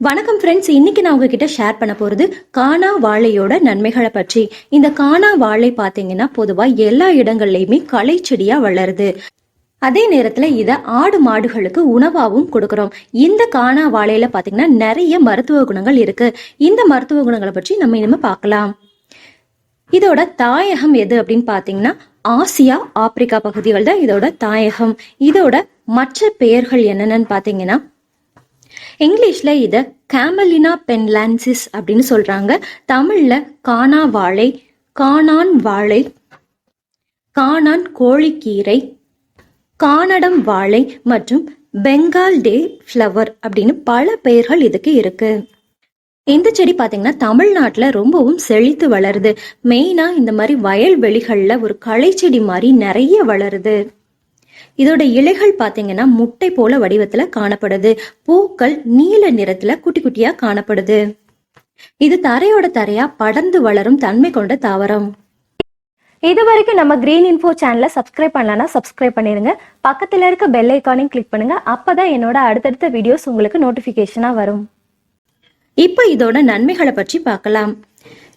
வணக்கம் ஃப்ரெண்ட்ஸ் இன்னைக்கு நான் உங்ககிட்ட ஷேர் பண்ண போறது காணா வாழையோட நன்மைகளை பற்றி. இந்த காணா வாழை பாத்தீங்கன்னா பொதுவா எல்லா இடங்கள்லயுமே களை செடியா வளருது. அதே நேரத்துல இத ஆடு மாடுகளுக்கு உணவாகவும் கொடுக்கறோம். இந்த காணா வாழையில பாத்தீங்கன்னா நிறைய மருத்துவ குணங்கள் இருக்கு. இந்த மருத்துவ குணங்களை பற்றி நம்ம இனிமே பார்க்கலாம். இதோட தாயகம் எது அப்படின்னு பாத்தீங்கன்னா ஆசியா ஆப்பிரிக்கா பகுதிகள் தான் இதோட தாயகம். இதோட மற்ற பெயர்கள் என்னென்னு பாத்தீங்கன்னா இங்கிலீஷ்ல இத கேமலினா பென்லான்சிஸ் அப்படின்னு சொல்றாங்க. தமிழ்ல காணா வாழை காணான் வாழை காணான் கோழிக்கீரை கானடம் வாழை மற்றும் பெங்கால் டே ஃப்ளவர் அப்படின்னு பல பெயர்கள் இதுக்கு இருக்கு. இந்த செடி பார்த்தீங்கன்னா தமிழ்நாட்டில் ரொம்பவும் செழித்து வளருது. மெயினாக இந்த மாதிரி வயல்வெளிகளில் ஒரு களை செடி மாதிரி நிறைய வளருது. இதோட இலைகள் பாத்தீங்கன்னா முட்டை போல வடிவத்துல காணப்படுது. பூக்கள் நீல நிறத்துல குட்டி குட்டியா காணப்படுது. இது தரையோட தரையா படர்ந்து வளரும் தன்மை கொண்ட தாவரம். இது வரைக்கும் நம்ம கிரீன் இன்ஃபோ சேனலை சப்ஸ்கிரைப் பண்ணலன்னா சப்ஸ்கிரைப் பண்ணிருங்க. பக்கத்துல இருக்க பெல் ஐக்கானையும் கிளிக் பண்ணுங்க. அப்பதான் என்னோட அடுத்தடுத்த வீடியோஸ் உங்களுக்கு நோட்டிபிகேஷனா வரும். இப்போ இதோட நன்மைகளை பற்றி பார்க்கலாம்.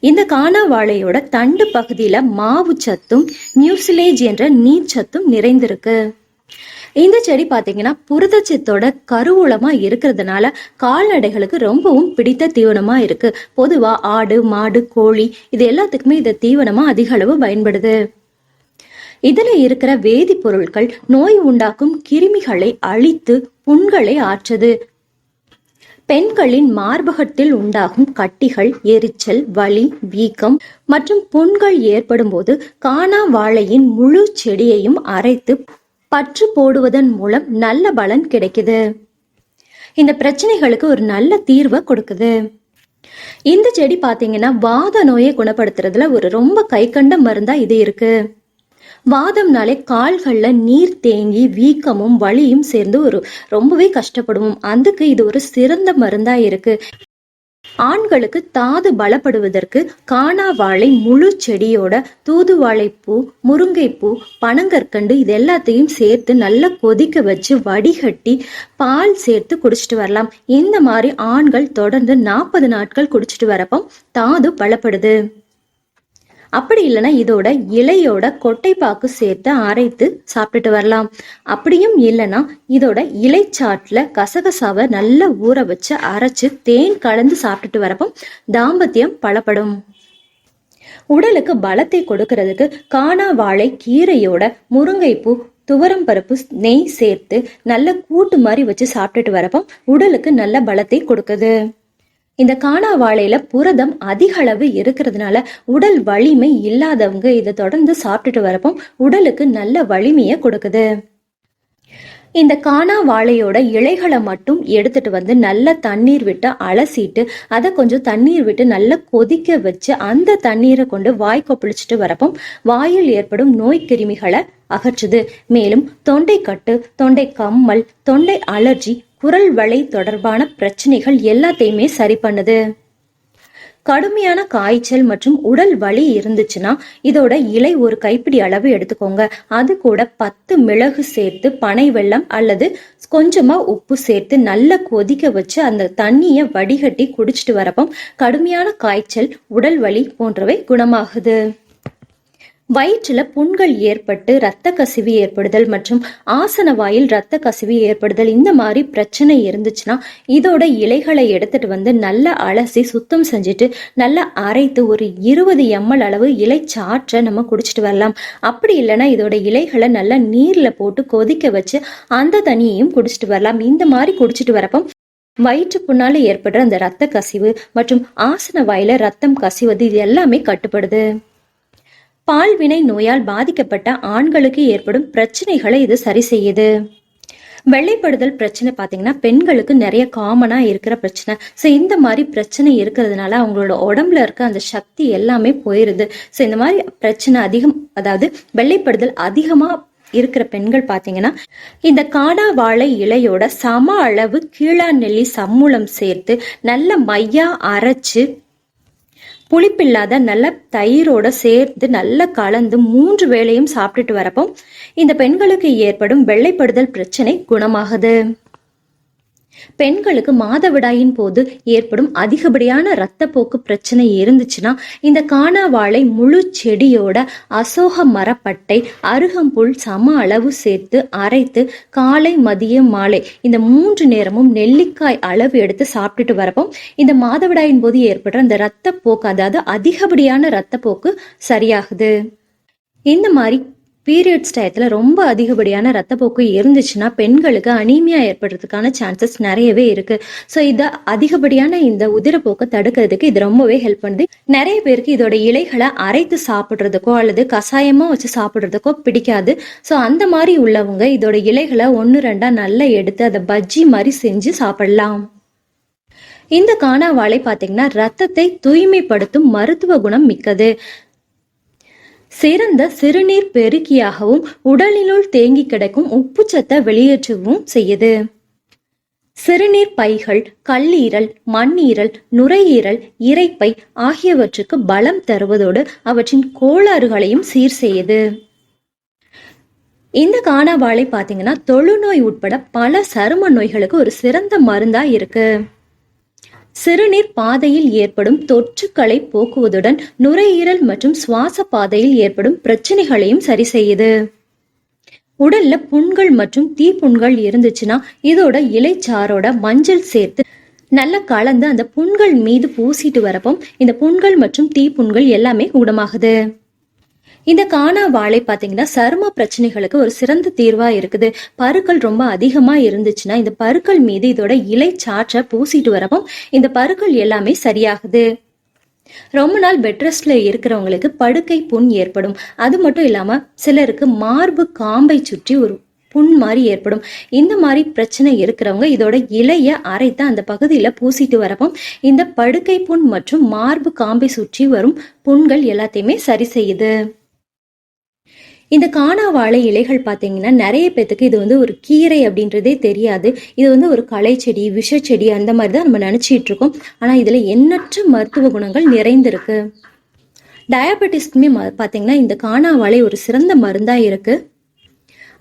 இந்த காணா வாழையோட தண்டு பகுதியில மாவு சத்தும் மியூசிலேஜ் என்ற நீர் சத்தும் நிறைந்திருக்கு. இந்த செடி பாத்தீங்கன்னா புரதச்சத்தோட கருவூலமா இருக்கிறதுனால கால்நடைகளுக்கு ரொம்பவும் பிடித்த தீவனமா இருக்கு. பொதுவா ஆடு மாடு கோழி இது எல்லாத்துக்குமே இந்த தீவனமா அதிக அளவு பயன்படுது. இதுல இருக்கிற வேதிப்பொருட்கள் நோய் உண்டாக்கும் கிருமிகளை அழித்து புண்களை ஆற்றுது. பெண்களின் மார்பகத்தில் உண்டாகும் கட்டிகள் எரிச்சல் வலி வீக்கம் மற்றும் புண்கள் ஏற்படும் போது காணா வாழையின் முழு செடியையும் அரைத்து பற்று போடுவதன் மூலம் நல்ல பலன் கிடைக்குது. இந்த பிரச்சனைகளுக்கு ஒரு நல்ல தீர்வை கொடுக்குது. இந்த செடி பாத்தீங்கன்னா வாத நோயை குணப்படுத்துறதுல ஒரு ரொம்ப கை கண்ட மருந்தா இது இருக்கு. வாதம்னாலே கால்கள்ல நீர் தேங்கி வீக்கமும் வலியும் சேர்ந்து ஒரு ரொம்பவே கஷ்டப்படுவோம். அதுக்கு இது ஒரு சிறந்த மருந்தா இருக்கு. ஆண்களுக்கு தாது பலப்படுவதற்கு காணா வாழை முழு செடியோட தூதுவாழைப்பூ முருங்கைப்பூ பனங்கற்கண்டு இது எல்லாத்தையும் சேர்த்து நல்லா கொதிக்க வச்சு வடிகட்டி பால் சேர்த்து குடிச்சிட்டு வரலாம். இந்த மாதிரி ஆண்கள் தொடர்ந்து நாற்பது நாட்கள் குடிச்சிட்டு வரப்போ தாது பலப்படுது. அப்படி இல்லைன்னா இதோட இலையோட கொட்டைப்பாக்கு சேர்த்து அரைத்து சாப்பிட்டுட்டு வரலாம். அப்படியும் இல்லைன்னா இதோட இலைச்சாட்டில் கசகசாவை நல்லா ஊற வச்சு அரைச்சு தேன் கலந்து சாப்பிட்டுட்டு வரப்போ தாம்பத்தியம் பலப்படும். உடலுக்கு பலத்தை கொடுக்கறதுக்கு காணா வாழை கீரையோட முருங்கைப்பூ துவரம் பருப்பு நெய் சேர்த்து நல்ல கூட்டு மாதிரி வச்சு சாப்பிட்டுட்டு வரப்போ உடலுக்கு நல்ல பலத்தை கொடுக்குது. இந்த காணா வாழையில புரதம் அதிக அளவு இருக்கிறதுனால உடல் வலிமை இல்லாதவங்க இதை தொடர்ந்து சாப்பிட்டுட்டு வரப்போ உடலுக்கு நல்ல வலிமையை கொடுக்குது. இந்த காணா வாழையோட இலைகளை மட்டும் எடுத்துட்டு வந்து நல்ல தண்ணீர் விட்டு அலசிட்டு அதை கொஞ்சம் தண்ணீர் விட்டு நல்லா கொதிக்க வச்சு அந்த தண்ணீரை கொண்டு வாய் கொப்பளிச்சுட்டு வரப்போ வாயில் ஏற்படும் நோய் கிருமிகளை அகற்றுது. மேலும் தொண்டை கட்டு தொண்டை கம்மல் தொண்டை அலர்ஜி குரல் வளை தொடர்பான பிரச்சனைகள் எல்லாத்தையுமே சரி பண்ணுது. கடுமையான காய்ச்சல் மற்றும் உடல் வலி இருந்துச்சுன்னா இதோட இலை ஒரு கைப்பிடி அளவு எடுத்துக்கோங்க. அது கூட பத்து மிளகு சேர்த்து பனை வெள்ளம் அல்லது கொஞ்சமா உப்பு சேர்த்து நல்லா கொதிக்க வச்சு அந்த தண்ணியை வடிகட்டி குடிச்சிட்டு வரப்போ கடுமையான காய்ச்சல் உடல் வலி போன்றவை குணமாகுது. வயிற்றில் புண்கள் ஏற்பட்டு இரத்த கசிவு ஏற்படுதல் மற்றும் ஆசன வாயில் இரத்த கசிவு ஏற்படுதல் இந்த மாதிரி பிரச்சனை இருந்துச்சுன்னா இதோட இலைகளை எடுத்துட்டு வந்து நல்லா அலசி சுத்தம் செஞ்சுட்டு நல்லா அரைத்து ஒரு இருபது எம்எல் அளவு இலை சாற்றை நம்ம குடிச்சிட்டு வரலாம். அப்படி இல்லைன்னா இதோட இலைகளை நல்லா நீர்ல போட்டு கொதிக்க வச்சு அந்த தண்ணியையும் குடிச்சிட்டு வரலாம். இந்த மாதிரி குடிச்சிட்டு வரப்போ வயிற்று புண்ணால ஏற்படுற அந்த இரத்த கசிவு மற்றும் ஆசன வாயில ரத்தம் கசிவது இது எல்லாமே கட்டுப்படுது. பால்வினை நோயால் பாதிக்கப்பட்ட ஆண்களுக்கு ஏற்படும் பிரச்சனைகளை இது சரி செய்யுது. வெள்ளைப்படுதல் பிரச்சனை பார்த்தீங்கன்னா பெண்களுக்கு நிறைய காமனாக இருக்கிற பிரச்சனை. ஸோ இந்த மாதிரி பிரச்சனை இருக்கிறதுனால அவங்களோட உடம்புல இருக்க அந்த சக்தி எல்லாமே போயிருது. ஸோ இந்த மாதிரி பிரச்சனை அதிகம் அதாவது வெள்ளைப்படுதல் அதிகமாக இருக்கிற பெண்கள் பார்த்தீங்கன்னா இந்த காடா வாழை இலையோட சம அளவு கீழா நெல்லி சம்மூலம் சேர்த்து நல்ல மையா அரைச்சு புளிப்பில்லாத நல்ல தயிரோட சேர்த்து நல்லா கலந்து மூன்று வேளையும் சாப்பிட்டுட்டு வரப்போ இந்த பெண்களுக்கு ஏற்படும் வெள்ளைப்படுதல் பிரச்சனை குணமாகுது. பெண்களுக்கு மாதவிடாயின் போது ஏற்படும் அதிகப்படியான இரத்தப்போக்கு பிரச்சனை இருந்துச்சுன்னா இந்த காணாவாழை முழு செடியோட அசோக மரப்பட்டை அருகம்புல் சம அளவு சேர்த்து அரைத்து காலை மதியம் மாலை இந்த மூன்று நேரமும் நெல்லிக்காய் அளவு எடுத்து சாப்பிட்டுட்டு வரப்போ இந்த மாதவிடாயின் போது ஏற்படுற அந்த இரத்தப்போக்கு அதாவது அதிகப்படியான இரத்தப்போக்கு சரியாகுது. இந்த மாதிரி பீரியட்ஸ் டயத்தில் ரொம்ப அதிகப்படியான ரத்தப்போக்கு இருந்துச்சுன்னா பெண்களுக்கு அனீமியா ஏற்படுறதுக்கான சான்சஸ் நிறையவே இருக்கு. ஸோ இதை அதிகப்படியான இந்த உதிரப்போக்கை தடுக்கிறதுக்கு இது ரொம்பவே ஹெல்ப் பண்ணுது. நிறைய பேருக்கு இதோட இலைகளை அரைத்து சாப்பிட்றதுக்கோ அல்லது கஷாயமா வச்சு சாப்பிட்றதுக்கோ பிடிக்காது. ஸோ அந்த மாதிரி உள்ளவங்க இதோட இலைகளை ஒன்று ரெண்டா நல்லா எடுத்து அதை பஜ்ஜி மாதிரி செஞ்சு சாப்பிடலாம். இந்த காணாவாழை பார்த்தீங்கன்னா ரத்தத்தை தூய்மைப்படுத்தும் மருத்துவ குணம் மிக்கது. சிறந்த சிறுநீர் பெருக்கியாகவும் உடலினுள் தேங்கி கிடக்கும் உப்புச்சத்தை வெளியேற்றவும் செய்யுது. சிறுநீர் பைகள் கல்லீரல் மண்ணீரல் நுரையீரல் இரைப்பை ஆகியவற்றுக்கு பலம் தருவதோடு அவற்றின் கோளாறுகளையும் சீர் செய்யுது. இந்த காணாவாழை பார்த்தீங்கன்னா தொழுநோய் உட்பட பல சரும நோய்களுக்கு ஒரு சிறந்த மருந்தா இருக்கு. சிறுநீர் பாதையில் ஏற்படும் தொற்றுக்களை போக்குவதுடன் நுரையீரல் மற்றும் சுவாச பாதையில் ஏற்படும் பிரச்சனைகளையும் சரி செய்யுது. உடல்ல புண்கள் மற்றும் தீப்புண்கள் இருந்துச்சுன்னா இதோட இலைச்சாரோட மஞ்சள் சேர்த்து நல்லா கலந்து அந்த புண்கள் மீது பூசிட்டு வரப்போ இந்த புண்கள் மற்றும் தீப்புண்கள் எல்லாமே குணமாகுது. இந்த காணா வாழை பார்த்தீங்கன்னா சரும பிரச்சனைகளுக்கு ஒரு சிறந்த தீர்வா இருக்குது. பருக்கள் ரொம்ப அதிகமா இருந்துச்சுன்னா இந்த பருக்கள் மீது இதோட இலை சாற்றை பூசிட்டு வரவும் இந்த பருக்கள் எல்லாமே சரியாகுது. ரொம்ப நாள் பெட் ரெஸ்ட்ல இருக்கிறவங்களுக்கு படுக்கை புண் ஏற்படும். அது மட்டும் இல்லாம சிலருக்கு மார்பு காம்பை சுற்றி ஒரு புண் மாதிரி ஏற்படும். இந்த மாதிரி பிரச்சனை இருக்கிறவங்க இதோட இலைய அரைத்து அந்த பகுதியில பூசிட்டு வரப்போ இந்த படுக்கை புண் மற்றும் மார்பு காம்பை சுற்றி வரும் புண்கள் எல்லாத்தையுமே சரி செய்யுது. இந்த காணா வாழை இலைகள் பார்த்தீங்கன்னா நிறைய பேத்துக்கு இது வந்து ஒரு கீரை அப்படின்றதே தெரியாது. இது வந்து ஒரு களை செடி விஷச்செடி அந்த மாதிரி தான் நம்ம நினச்சிட்டு இருக்கோம். ஆனால் இதில் எண்ணற்ற மருத்துவ குணங்கள் நிறைந்திருக்கு. டயபெட்டிஸ்க்குமே பார்த்தீங்கன்னா இந்த காணா வாழை ஒரு சிறந்த மருந்தாக இருக்குது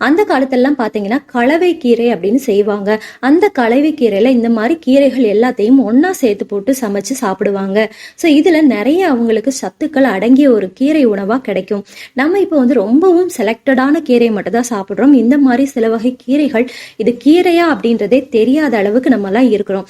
அந்த காலத்திலலாம் பார்த்தீங்கன்னா கலவை கீரை அப்படின்னு செய்வாங்க. அந்த கலவை கீரையில் இந்த மாதிரி கீரைகள் எல்லாத்தையும் ஒன்றா சேர்த்து போட்டு சமைச்சு சாப்பிடுவாங்க. ஸோ இதில் நிறைய அவங்களுக்கு சத்துக்கள் அடங்கிய ஒரு கீரை உணவாக கிடைக்கும். நம்ம இப்போ வந்து ரொம்பவும் செலக்டடான கீரை மட்டும் தான் சாப்பிட்றோம். இந்த மாதிரி சில வகை கீரைகள் இது கீரையா அப்படின்றதே தெரியாத அளவுக்கு நம்மலாம் இருக்கிறோம்.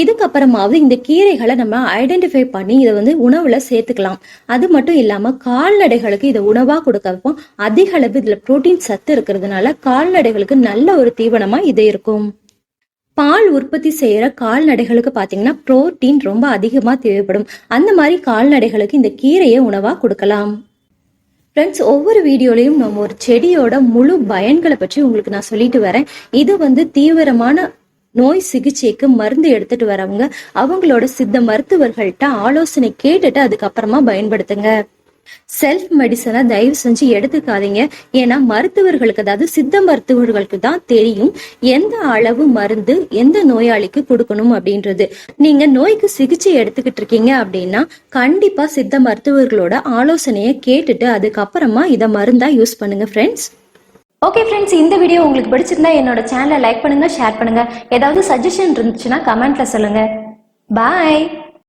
இதுக்கப்புறமாவது இந்த கீரைகளை நம்ம ஐடென்டிஃபை பண்ணி இதை வந்து உணவுல சேர்த்துக்கலாம். அது மட்டும் இல்லாம கால்நடைகளுக்கு இதை உணவா கொடுக்கப்போ அதிக அளவு இதுல புரோட்டீன் சத்து இருக்கிறதுனால கால்நடைகளுக்கு நல்ல ஒரு தீவனமா இது இருக்கும். பால் உற்பத்தி செய்யற கால்நடைகளுக்கு பாத்தீங்கன்னா புரோட்டீன் ரொம்ப அதிகமா தேவைப்படும். அந்த மாதிரி கால்நடைகளுக்கு இந்த கீரையை உணவா கொடுக்கலாம். ஃப்ரெண்ட்ஸ் ஒவ்வொரு வீடியோலையும் நம்ம ஒரு செடியோட முழு பயன்களை பற்றி உங்களுக்கு நான் சொல்லிட்டு வரேன். இது வந்து தீவிரமான நோய் சிகிச்சைக்கு மருந்து எடுத்துட்டு வரவங்க அவங்களோட சித்த மருத்துவர்கள்ட்ட ஆலோசனை கேட்டுட்டு அதுக்கப்புறமா பயன்படுத்துங்க. செல்ஃப் மெடிசனை தயவு செஞ்சு எடுத்துக்காதீங்க. ஏன்னா மருத்துவர்களுக்கு அதாவது சித்த மருத்துவர்களுக்கு தான் தெரியும் எந்த அளவு மருந்து எந்த நோயாளிக்கு கொடுக்கணும் அப்படின்றது. நீங்க நோய்க்கு சிகிச்சை எடுத்துக்கிட்டு இருக்கீங்க அப்படின்னா கண்டிப்பா சித்த மருத்துவர்களோட ஆலோசனையை கேட்டுட்டு அதுக்கப்புறமா இதை மருந்தா யூஸ் பண்ணுங்க ஃப்ரெண்ட்ஸ் ஓகே ஃப்ரெண்ட்ஸ் இந்த வீடியோ உங்களுக்கு பிடிச்சிருந்தா என்னோட சேனலை லைக் பண்ணுங்க ஷேர் பண்ணுங்க. ஏதாவது சஜஷன் இருந்துச்சுன்னா கமெண்ட்ல சொல்லுங்க. பாய்